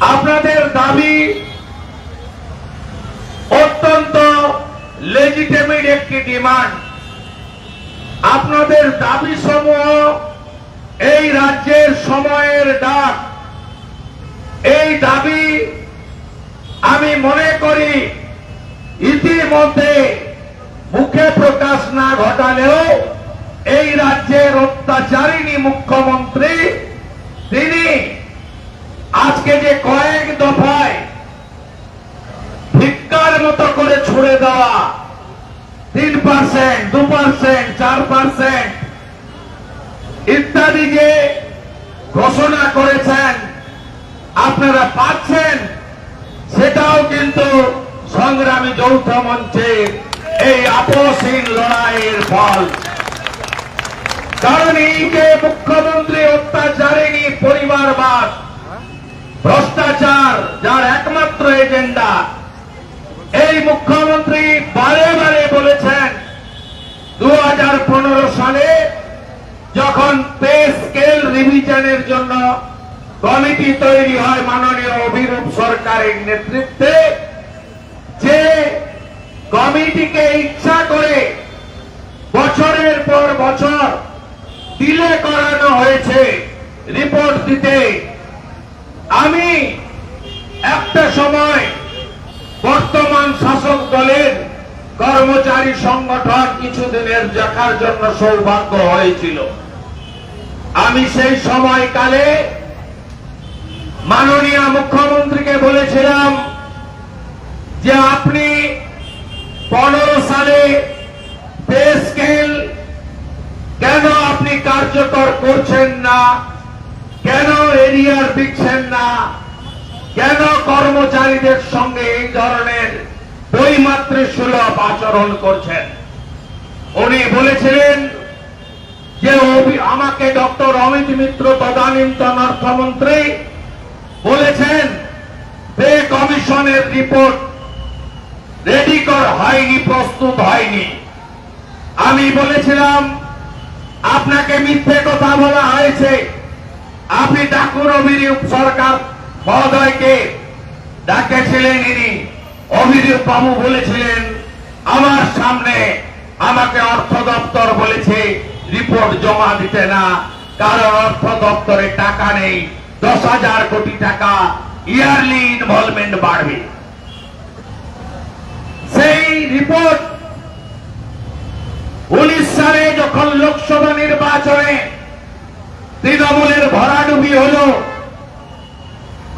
আপনাদের দাবি অত্যন্ত লেজিটেমিট একটি ডিমান্ড আপনাদের দাবি সমূহ এই রাজ্যের সময়ের ডাক। এই দাবি আমি মনে করি ইতিমধ্যে মুখে প্রকাশ না ঘটালেও এই রাজ্যের অত্যাচারিণী মুখ্যমন্ত্রী, তিনি আজকে যে কয়েক দফায় ভিক্ষার মতো করে ছুড়ে দেওয়া, তিন পার্সেন্ট দু পার্সেন্ট চার পার্সেন্ট ইত্যাদি যে ঘোষণা করেছেন, আপনারা পাচ্ছেন? সেটাও কিন্তু সংগ্রামী যৌথ মঞ্চে এই আপসহীন লড়াইয়ের ফল কারণ এই যে মুখ্যমন্ত্রী অত্যাচারিণী পরিবারবাদ ভ্রষ্টাচার, যার একমাত্র এজেন্ডা, এই মুখ্যমন্ত্রী বারে বারে বলেছেন দু হাজার পনেরো সালে যখন পে স্কেল রিভিশনের জন্য কমিটি তৈরি হয় মাননীয় অভিরূপ সরকারের নেতৃত্বে, যে কমিটিকে ইচ্ছা করে বছরের পর বছর ডিলে করানো হয়েছে, রিপোর্ট দিতে আমি একটা সময় বর্তমান শাসক দলের কর্মচারী সংগঠন কিছুদিনের দেখার জন্য সৌভাগ্য হয়েছিল। আমি সেই সময়কালে মাননীয় মুখ্যমন্ত্রীকে বলেছিলাম যে আপনি পনেরো সালে পে স্কেল কেন আপনি কার্যকর করছেন না? এরিয়ার দিচ্ছেন না। কেন কর্মচারীদের সঙ্গে এই ধরনের বৈমাত্রিক সুলভ আচরণ করছেন? উনি বলেছিলেন যে আমাকে ডক্টর অমিত মিত্র, তদানীন্তন অর্থমন্ত্রী বলেছেন, পে কমিশনের রিপোর্ট রেডি কর হয়নি, প্রস্তুত হয়নি। আমি বলেছিলাম, আপনাকে মিথ্যে কথা বলা হয়েছে। আপনি ডাকুন অভিরূপ সরকার মহোদয়কে। ডাকেছিলেন ইনি। অভিরূপ বাবু বলেছিলেন, আমার সামনে আমাকে অর্থ দপ্তর বলেছে, রিপোর্ট জমা দিতে না। কারণ অর্থ দপ্তরে টাকা নেই। দশ হাজার কোটি টাকা ইয়ারলি ইনভলভমেন্ট বাড়বে। সেই রিপোর্ট উনিশ সালে যখন লোকসভা নির্বাচনে তৃণমূলের ভরাডুবি হল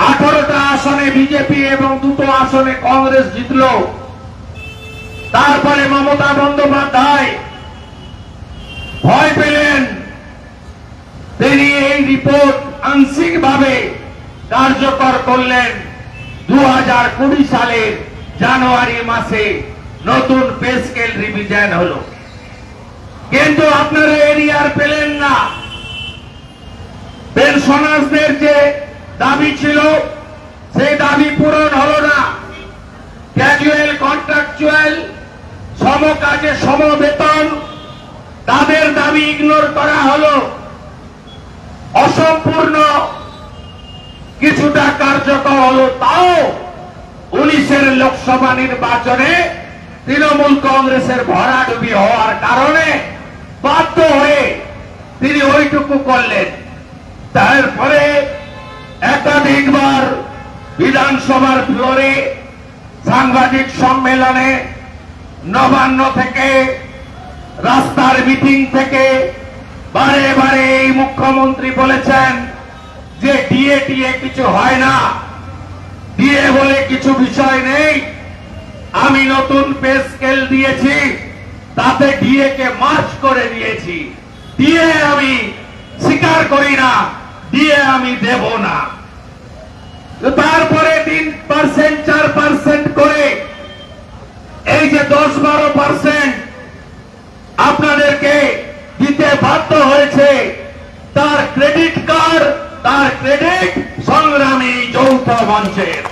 আঠারোটা আসনে বিজেপি এবং দুটো আসনে কংগ্রেস জিতল। তারপরে মমতা বন্দ্যোপাধ্যায় ভয় পেলেন। তিনি এই রিপোর্ট আংশিকভাবে কার্যকর করলেন দু হাজার কুড়ি সালের জানুয়ারি মাসে নতুন পে স্কেল রিভিশন হলো। কিন্তু আপনারা এরিয়ার পেলেন না। পেনশনার্সদের যে দাবি ছিল, সেই দাবি পূরণ হলো না। ক্যাজুয়াল কন্ট্রাকচুয়াল সমকাজে সমবেতন তাদের দাবি ইগনোর করা হলো। অসম্পূর্ণ কিছুটা কার্যকর হলো তাও উনিশের লোকসভা নির্বাচনে তৃণমূল কংগ্রেসের ভরাডুবি হওয়ার কারণে বাধ্য হয়ে তিনি ওইটুকু করলেন। তারপরে একাধিকবার বিধানসভার ফ্লোরে সাংবাদিক সম্মেলনে নবান্ন থেকে রাস্তার মিটিং থেকে বারে বারে এই মুখ্যমন্ত্রী বলেছেন যে ডিএ টিএ কিছু হয় না। ডিএ বলে কিছু বিষয় নেই। আমি নতুন পে স্কেল দিয়েছি, তাতে ডিএ কে মার্চ করে দিয়েছি। ডিএ আমি স্বীকার করি না। ডিএ আমি দেব না। তারপরে তিন পার্সেন্ট চার পার্সেন্ট করে এই যে দশ বারো পার্সেন্ট আপনাদেরকে দিতে বাধ্য হয়েছে, তার ক্রেডিট কার্ড তার ক্রেডিট সংগ্রামী যৌথ মঞ্চের।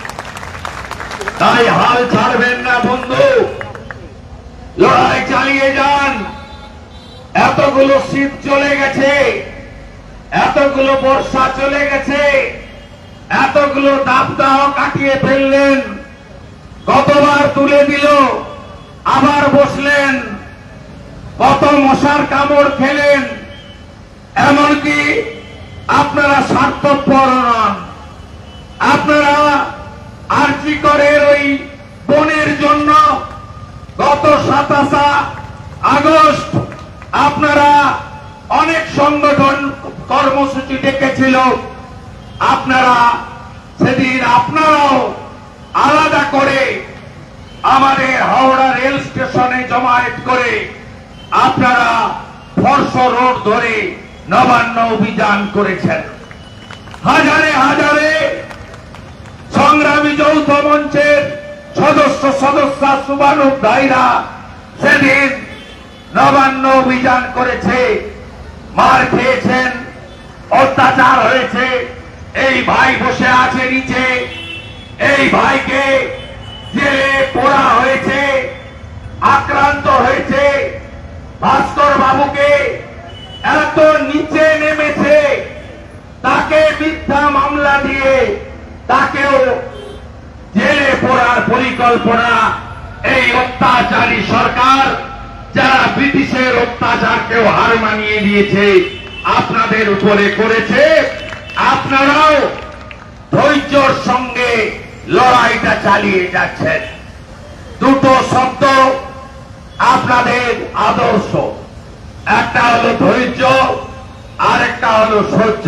তাই হাল ছাড়বেন না, বন্ধু। লড়াই চালিয়ে যান। এতগুলো শীত চলে গেছে। এতগুলো বর্ষা চলে গেছে। এত এতগুলো দাবদাহ কাটিয়ে ফেললেন। গতবার তুলে দিল, আবার বসলেন। কত মশার কামড় খেলেন। এমনকি আপনারা স্বার্থপর নন। আপনারা আর্জি করের ওই বনের জন্য গত সাতাশা আগস্ট আপনারা অনেক সংগঠন কর্মসূচি ডেকেছিল। আপনারা সেদিন আপনারাও আলাদা করে আমাদের হাওড়া রেল স্টেশনে জমায়েত করে আপনারা ফর্স রোড ধরে নবান্ন অভিযান করেছেন। হাজারে হাজারে সংগ্রামী যৌথ মঞ্চের সদস্য সদস্য ভাইরা সেদিন নবান্ন অভিযান করেছে, মার খেয়েছেন। অত্যাচার হয়েছে। এই ভাই বসে আছে নিচে। এই ভাইকে জেলে পোড়া হয়েছে, আক্রান্ত হয়েছে। ভাস্কর বাবুকে এত নিচে নেমেছে। তাকে মিথ্যা মামলা দিয়ে তাকেও জেলে পড়ার পরিকল্পনা এই অত্যাচারী সরকার, যারা ব্রিটিশের অত্যাচারকেও হার মানিয়ে দিয়েছে আপনাদের উপরে করেছে, আপনারাও ধৈর্যর সঙ্গে লড়াইটা চালিয়ে যাচ্ছেন। দুটো শব্দ আপনাদের আদর্শ। একটা হলো ধৈর্য আর একটা হলো সহ্য।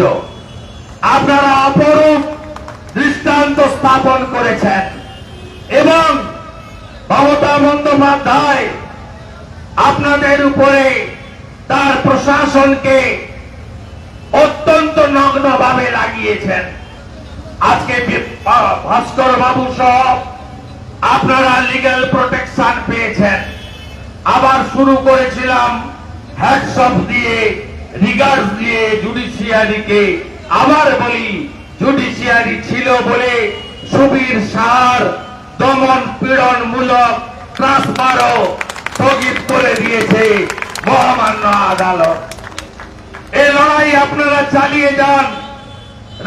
আপনারা অপরূপ দৃষ্টান্ত স্থাপন করেছেন এবং মমতা বন্দ্যোপাধ্যায় আপনাদের উপরে তার প্রশাসনকে অত্যন্ত নগ্ন ভাবে লাগিয়েছেন আজকে ভাস্কর বাবু সহ আপনারা লিগাল প্রোটেকশন পেয়েছেন। আবার শুরু করেছিলাম হ্যাটসঅপ দিয়ে রিগার্ড দিয়ে জুডিশিয়ারিকে আবার বলি জুডিশিয়ারি ছিল বলে সুবীর সার দমন পীড়ন মূলক ট্রান্সফারও স্থগিত করে দিয়েছে মহামান্য আদালত। চালিয়ে যান।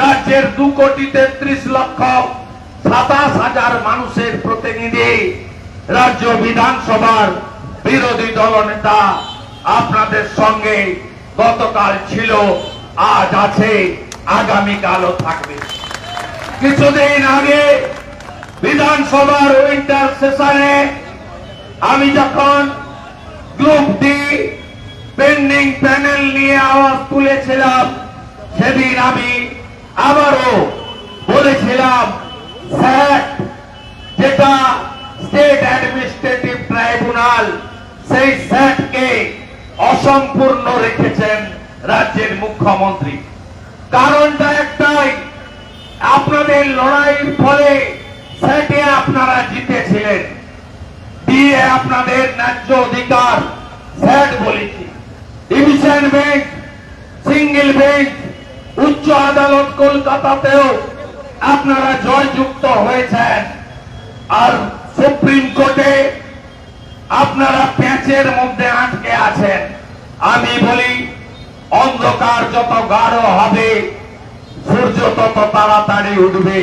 রাজ্যের দু কোটি তেত্রিশ লক্ষ সাতাশ হাজার মানুষের প্রতিনিধি রাজ্য বিধানসভার বিরোধী দলনেতা আপনাদের সঙ্গে গতকাল ছিল, আজ আছে, আগামীকালও থাকবে। কিছুদিন আগে বিধানসভার উইন্টার সেশনে আমি যখন গ্রুপ ডি পেন্ডিং প্যানেল নিয়ে আওয়াজ তুলেছিলাম সেদিন আমি আবারও বলেছিলাম যেটা স্টেট অ্যাডমিনিস্ট্রেটিভ ট্রাইব্যুনাল, সেই স্যাটকে অসম্পূর্ণ রেখেছেন রাজ্যের মুখ্যমন্ত্রী। কারণটা একটাই, আপনাদের লড়াইয়ের ফলে স্যাটে আপনারা জিতেছিলেন। দিয়ে আপনাদের ন্যায্য অধিকার স্যাট বলেছি। ডিভিশন বেঞ্চ, সিঙ্গেল বেঞ্চ উচ্চ আদালত কলকাতাতেও আপনারা জয়যুক্ত হয়েছেন। আর সুপ্রিম কোর্টে আপনারা প্যাঁচের মধ্যে আটকে আছেন। আমি বলি, অন্ধকার যত গাঢ় হবে, সূর্য তত তাড়াতাড়ি উঠবে